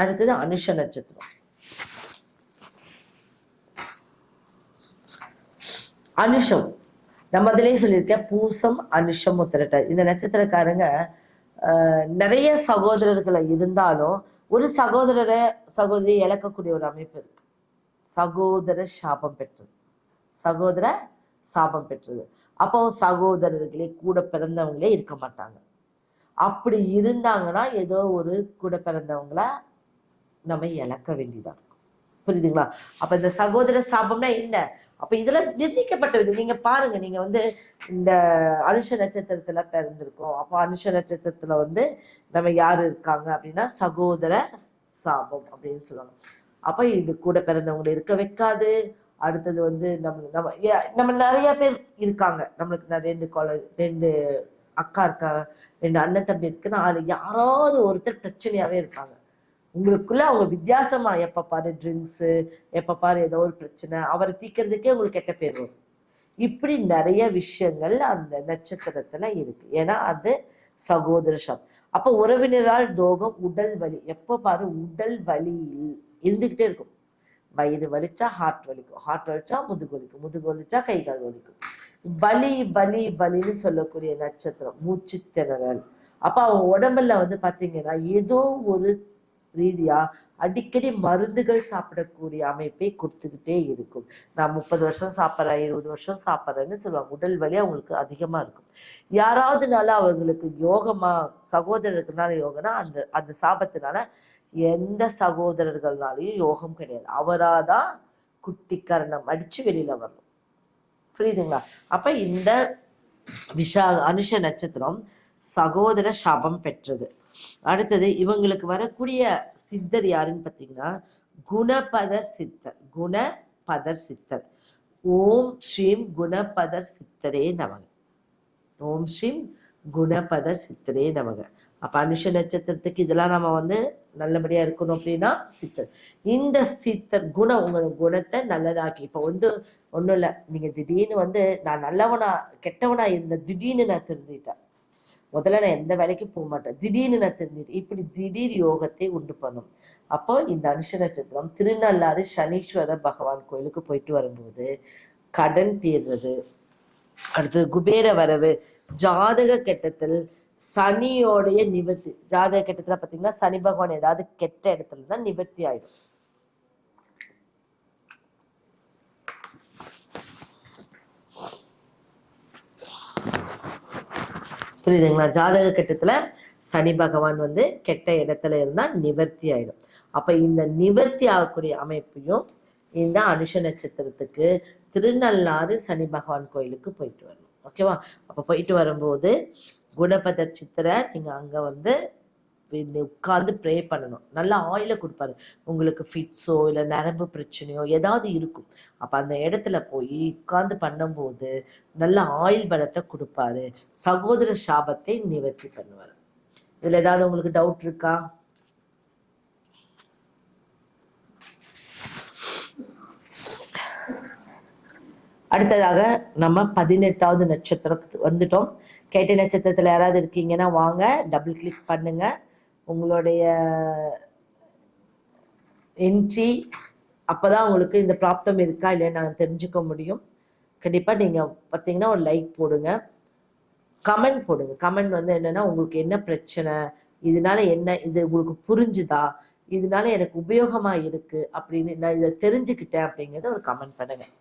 அடுத்தது அனுஷ நட்சத்திரம் அனுஷம். நம்ம அதிலே சொல்லியிருக்கேன் பூசம் அனுஷம் உத்திரட்ட இந்த நட்சத்திரக்காரங்க நிறைய சகோதரர்களை இருந்தாலும் ஒரு சகோதரரை சகோதரி இழக்கக்கூடிய ஒரு அமைப்பு இருக்கு. சகோதர சாபம் பெற்றது. சகோதர சாபம் பெற்றது. அப்போ சகோதரர்களே கூட பிறந்தவங்களே இருக்க மாட்டாங்க. அப்படி இருந்தாங்கன்னா ஏதோ ஒரு கூட பிறந்தவங்கள நம்ம இழக்க வேண்டியதாக இருக்கும். புரியுதுங்களா? அப்ப இந்த சகோதர சாபம்னா என்ன? அப்ப இதெல்லாம் நிர்ணயிக்கப்பட்டது நீங்க பாருங்க நீங்க வந்து இந்த அனுஷ நட்சத்திரத்துல பிறந்திருக்கோம். அப்போ அனுஷ நட்சத்திரத்துல வந்து நம்ம யாரு இருக்காங்க அப்படின்னா சகோதர சாபம் அப்படின்னு சொல்லுவாங்க அப்ப இது கூட பிறந்தவங்களை இருக்க வைக்காது. அடுத்தது வந்து நம்ம நம்ம நம்ம நிறைய பேர் இருக்காங்க. நம்மளுக்கு ரெண்டு கொலை ரெண்டு அக்கா இருக்கா ரெண்டு அண்ணன் தம்பி இருக்குன்னா அதுல யாராவது ஒருத்தர் பிரச்சனையாவே இருப்பாங்க. உங்களுக்குள்ள அவங்க வித்தியாசமா எப்ப பாரு ட்ரிங்க்ஸு எப்ப பாரு ஏதோ ஒரு பிரச்சனை அவரை தீக்கிறதுக்கே உங்களுக்கு கெட்ட பேர் வரும். இப்படி நிறைய விஷயங்கள் அந்த நட்சத்திரத்துல இருக்கு. ஏன்னா அது சகோதர சப். அப்ப உறவினரால் தோகம் உடல் வலி எப்ப பாரு உடல் வலி இருந்துகிட்டே இருக்கும். வயிறு வலிச்சா ஹார்ட் வலிக்கும். ஹார்ட் வலிச்சா முதுகு வலிக்கும். முதுகு வலிச்சா கை கால் வலிக்கும். வலி வலி வலின்னு சொல்லக்கூடிய நட்சத்திரம் மூச்சு திணறல் அப்ப அவங்க உடம்புல வந்து பாத்தீங்கன்னா ஏதோ ஒரு ரீதியா அடிக்கடி மருந்துகள் சாப்பிடக்கூடிய அமைப்பை கொடுத்துக்கிட்டே இருக்கும். நான் முப்பது வருஷம் சாப்பிட்றேன் இருபது வருஷம் சாப்பிட்றேன்னு சொல்லுவாங்க. உடல் வலி அவங்களுக்கு அதிகமா இருக்கும். யாராவதுனால அவங்களுக்கு யோகமா சகோதரருக்குனால யோகனா அந்த அந்த சாபத்தினால எந்த சகோதரர்கள்னாலையும் யோகம் கிடையாது. அவராதான் குட்டி கரணம் அடிச்சு வெளியில வரணும் புரியுதுங்களா? அப்ப இந்த விஷா அனுஷ நட்சத்திரம் சகோதர சாபம் பெற்றது. அடுத்தது இவங்களுக்கு வரக்கூடிய சித்தர் யாருன்னு பார்த்தீங்கன்னா குணபதர் சித்தர் குணபதர் சித்தர். ஓம் ஸ்ரீம் குணபதர் சித்தரே நமக. ஓம் ஸ்ரீம் குணபதர் சித்தரே நமக. அப்ப அனுஷ நட்சத்திரத்துக்கு இதெல்லாம் நம்ம வந்து நல்லபடியா இருக்கணும் அப்படின்னா சித்தர். இந்த சித்தர் குணம் உங்கள் குணத்தை நல்லதாக்கி இப்ப வந்து ஒண்ணும் இல்ல நீங்க திடீர்னு வந்து நான் நல்லவனா கெட்டவனா இருந்த திடீர்னு நான் தெரிஞ்சுக்கிட்டேன் முதல்ல நான் எந்த வேலைக்கும் போக மாட்டேன் திடீர்னு நான் தெரிஞ்சுட்டேன் இப்படி திடீர் யோகத்தை உண்டு பண்ணும். அப்போ இந்த அனுஷ நட்சத்திரம் திருநள்ளாறு சனீஸ்வர பகவான் கோயிலுக்கு போயிட்டு வரும்போது கடன் தீர்றது அடுத்தது குபேர வரவு ஜாதக கெட்டத்தில் சனியோடைய நிவர்த்தி ஜாதக கெட்டத்தில் பார்த்தீங்கன்னா சனி பகவான் ஏதாவது கெட்ட இடத்துல தான் நிவர்த்தி ஆயிடும். புரியுதுங்களா? ஜாதக கட்டத்துல சனி பகவான் வந்து கெட்ட இடத்துல இருந்தால் நிவர்த்தி ஆயிடும். அப்ப இந்த நிவர்த்தி ஆகக்கூடிய அமைப்பையும் இந்த அனுஷ நட்சத்திரத்துக்கு திருநள்ளாறு சனி பகவான் கோயிலுக்கு போயிட்டு வரணும். ஓகேவா? அப்ப போயிட்டு வரும்போது குணபத சித்திரை நீங்க அங்க வந்து உட்கார்ந்து ப்ரே பண்ணணும். நல்லா ஆயிலை கொடுப்பாரு. உங்களுக்கு ஃபிட்ஸோ இல்லை நரம்பு பிரச்சனையோ ஏதாவது இருக்கும். அப்ப அந்த இடத்துல போய் உட்கார்ந்து பண்ணும்போது நல்ல ஆயில் பலத்தை கொடுப்பாரு. சகோதர சாபத்தை நிவர்த்தி பண்ணுவார். இதுல ஏதாவது உங்களுக்கு டவுட் இருக்கா? அடுத்ததாக நம்ம பதினெட்டாவது நட்சத்திரத்துக்கு வந்துட்டோம். கேட்ட நட்சத்திரத்தில் யாராவது இருக்கீங்கன்னா வாங்க டபுள் கிளிக் பண்ணுங்க. உங்களுடைய என்ட்ரி அப்பதான் உங்களுக்கு இந்த பிராப்தம் இருக்கா இல்லைன்னு நாங்கள் தெரிஞ்சுக்க முடியும். கண்டிப்பாக நீங்கள் பார்த்தீங்கன்னா ஒரு லைக் போடுங்க. கமெண்ட் போடுங்க. கமெண்ட் வந்து என்னன்னா உங்களுக்கு என்ன பிரச்சனை? இதனால என்ன இது உங்களுக்கு புரிஞ்சுதா? இதனால எனக்கு உபயோகமாக இருக்குது அப்படின்னு நான் இதை தெரிஞ்சுக்கிட்டேன் அப்படிங்கிறத ஒரு கமெண்ட் பண்ணுங்கள்